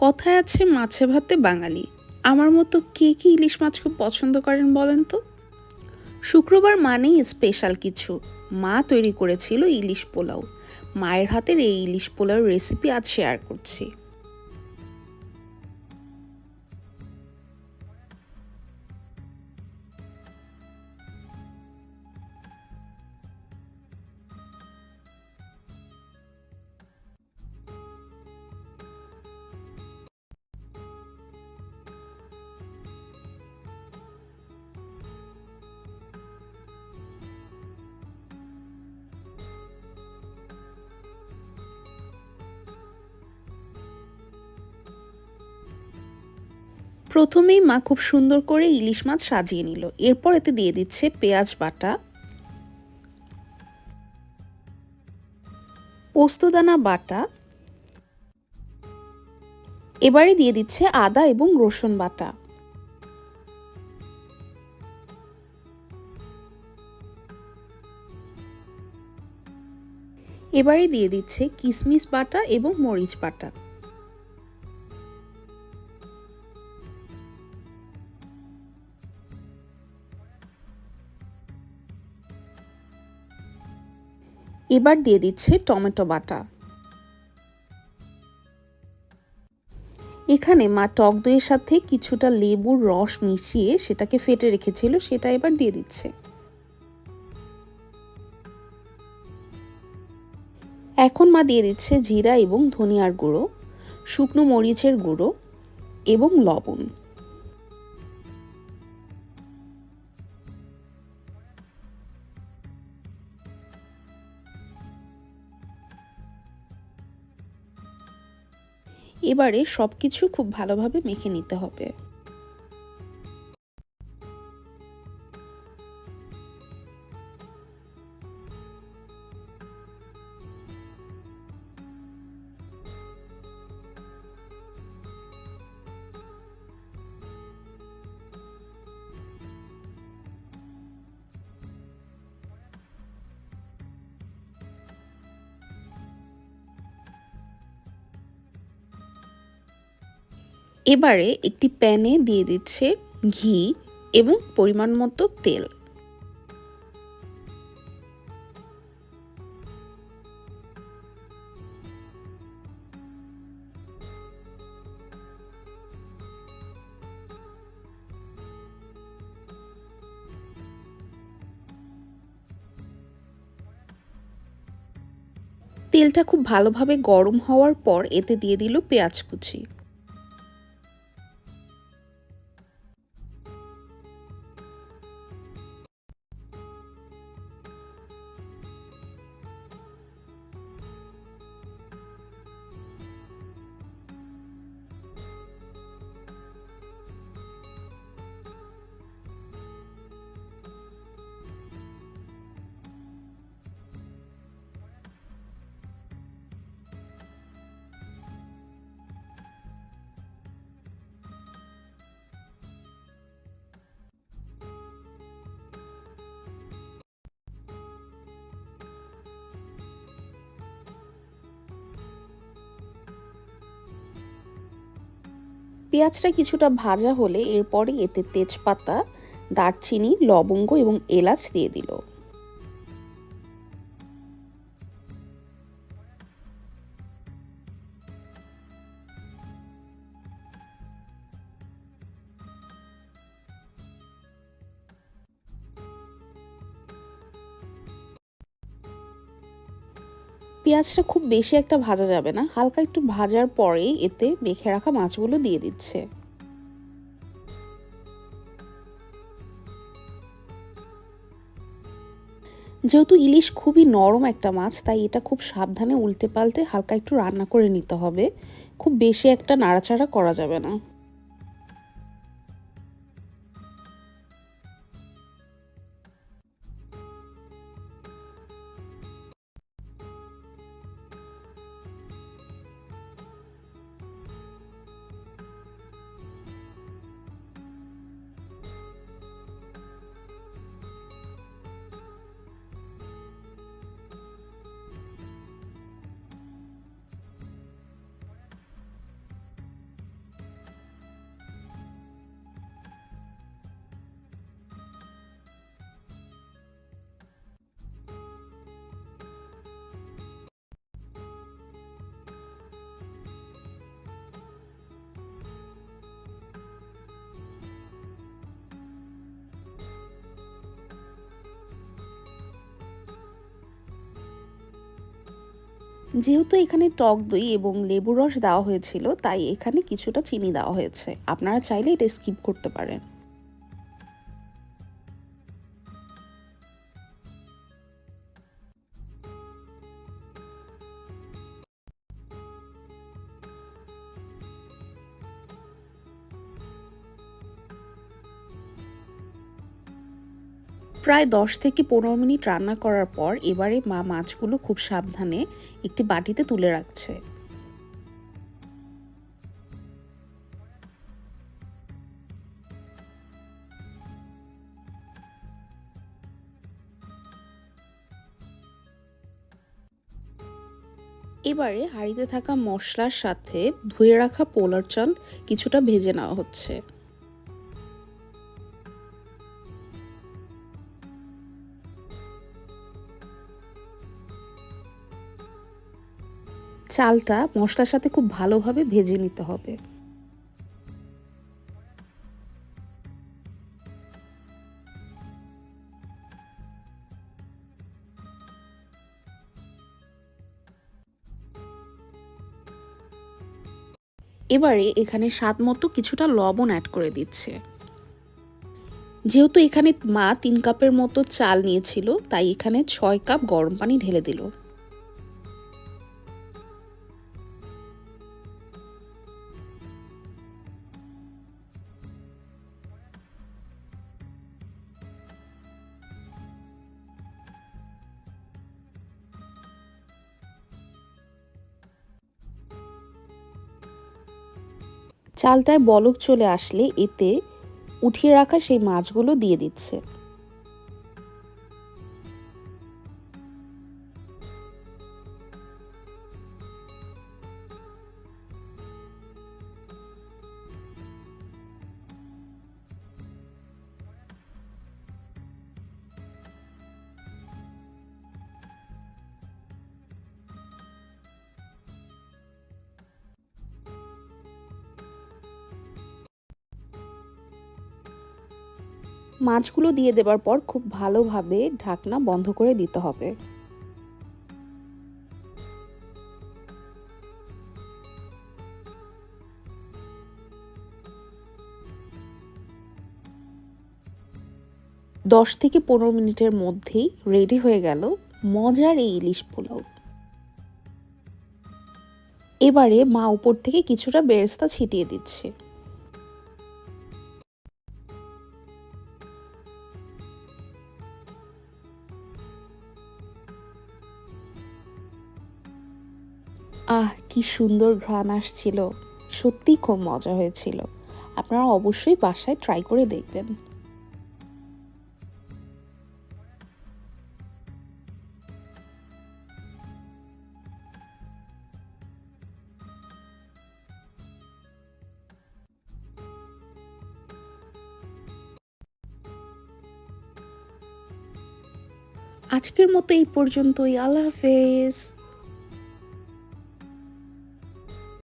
কথায় আছে মাছে ভাতে বাঙালি। আমার মতো কে কি ইলিশ মাছ খুব পছন্দ করেন বলেন তো? শুক্রবার মানেই স্পেশাল কিছু। মা তৈরি করেছিল ইলিশ পোলাও। মায়ের হাতের এই ইলিশ পোলাওর রেসিপি আজ শেয়ার করছি। প্রথমেই মা খুব সুন্দর করে ইলিশ মাছ সাজিয়ে নিল। এরপর এতে দিয়ে দিচ্ছে পেঁয়াজ বাটা, পোস্তদানা বাটা, এবারে দিয়ে দিচ্ছে আদা এবং রসুন বাটা। এবারে দিয়ে দিচ্ছে কিশমিশ বাটা এবং মরিচ বাটা। এবার দিয়ে দিচ্ছে টমেটো বাটা। এখানে মা টক দইয়ের সাথে কিছুটা লেবুর রস মিশিয়ে সেটাকে ফেটে রেখেছিল, সেটা এবার দিয়ে দিচ্ছে। এখন মা দিয়ে দিচ্ছে জিরা এবং ধনিয়ার গুঁড়ো, শুকনো মরিচের গুঁড়ো এবং লবণ। এবারে সব কিছু খুব ভালোভাবে মেখে নিতে হবে। এবারে একটি প্যানে দিয়ে দিচ্ছে ঘি এবং পরিমাণ মতো তেল। তেলটা খুব ভালোভাবে গরম হওয়ার পর এতে দিয়ে দিল পেঁয়াজ কুচি। পেঁয়াজটা কিছুটা ভাজা হলে এরপরে এতে তেজপাতা দারচিনি লবঙ্গ এবং এলাচ দিয়ে দিল। পেঁয়াজটা খুব বেশি একটা ভাজা যাবে না। হালকা একটু ভাজার পরেই এতে মেখে রাখা মাছগুলো দিয়ে দিচ্ছে। যেহেতু ইলিশ খুবই নরম একটা মাছ, তাই এটা খুব সাবধানে উল্টে পাল্টে হালকা একটু রান্না করে নিতে হবে। খুব বেশি একটা নাড়াচাড়া করা যাবে না। যেহেতু এখানে টক দই এবং লেবু রস দেওয়া হয়েছিল, তাই এখানে কিছুটা চিনি দেওয়া হয়েছে। আপনারা চাইলে এটা স্কিপ করতে পারেন। প্রায় দশ থেকে পনেরো মিনিট রান্না করার পর এবারে মা মাছগুলো খুব সাবধানে একটি বাটিতে তুলে রাখছে। এবারে হাঁড়িতে থাকা মশলার সাথে ধুয়ে রাখা পোলার চাল কিছুটা ভেজে নেওয়া হচ্ছে। চালটা মশলার সাথে খুব ভালোভাবে ভেজে নিতে হবে। এবারে এখানে স্বাদ মতো কিছুটা লবণ অ্যাড করে দিচ্ছে। যেহেতু এখানে মা তিন কাপের মতো চাল নিয়েছিল, তাই এখানে ছয় কাপ গরম পানি ঢেলে দিল। চালটায় বলক চলে আসলে এতে উঠিয়ে রাখা সেই মাছগুলো দিয়ে দিচ্ছে। মাছগুলো দিয়ে দেবার পর খুব ভালোভাবে ঢাকনা বন্ধ করে দিতে হবে। দশ থেকে পনেরো মিনিটের মধ্যেই রেডি হয়ে গেল মজার এই ইলিশ পোলাও। এবারে মা উপর থেকে কিছুটা বেরেস্তা ছিটিয়ে দিচ্ছে। আহ, কি সুন্দর ঘ্রাণ আসছিল। সত্যিই খুব মজা হয়েছিল। আপনারা অবশ্যই বাসায় ট্রাই করে দেখবেন। আজকের মতো এই পর্যন্তই। আল্লাহ হাফেজ।